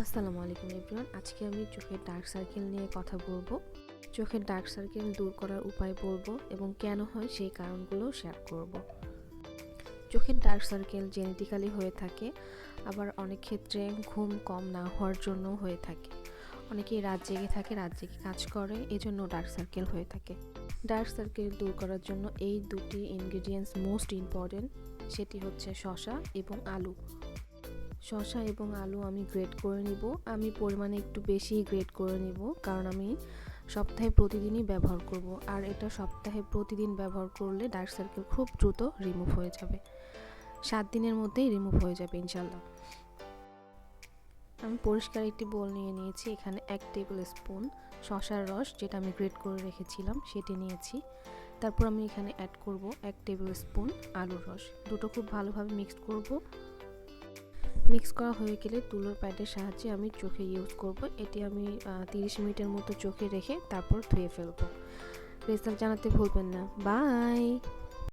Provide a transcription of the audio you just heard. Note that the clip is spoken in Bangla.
আসসালামু আলাইকুম এভরিওয়ান। আজকে আমি চোখের ডার্ক সার্কেল নিয়ে কথা বলব। চোখের ডার্ক সার্কেল দূর করার উপায় বলব এবং কেন হয় সেই কারণগুলো শেয়ার করব। চোখের ডার্ক সার্কেল জেনেটিক্যালি হয়ে থাকে, আবার অনেক ক্ষেত্রে ঘুম কম না হওয়ার জন্য হয়ে থাকে। অনেকেই রাত জেগে থাকে, রাত জেগে কাজ করে, এজন্য ডার্ক সার্কেল হয়ে থাকে। ডার্ক সার্কেল দূর করার জন্য এই দুটি ইনগ্রিডিয়েন্টস মোস্ট ইম্পর্টেন্ট সেটি হচ্ছে শশা এবং আলু। শসা এবং আলু আমি গ্রেড করে নিব। আমি পরিমাণে একটু বেশি গ্রেড করে নিব, কারণ আমি সপ্তাহে প্রতিদিনই ব্যবহার করব। আর এটা সপ্তাহে প্রতিদিন ব্যবহার করলে ডার্ক সার্কেল খুব দ্রুত রিমুভ হয়ে যাবে। সাত দিনের মধ্যেই রিমুভ হয়ে যাবে ইনশাল্লাহ আমি পরিষ্কার একটি বোল নিয়ে নিয়েছি, এখানে এক টেবিল স্পুন শশার রস, যেটা আমি গ্রেড করে রেখেছিলাম, সেটি নিয়েছি। তারপর আমি এখানে অ্যাড করব এক টেবিল স্পুন আলুর রস। দুটো খুব ভালোভাবে মিক্সড করব। মিক্স করা হয়ে গেলে তুলোর প্যাডের সাহায্যে আমি চোখে ইউজ করব। এটি আমি তিরিশ মিনিটের মতো চোখে রেখে তারপর ধুয়ে ফেলব। রেজাল্ট জানাতে ভুলবেন না। বাই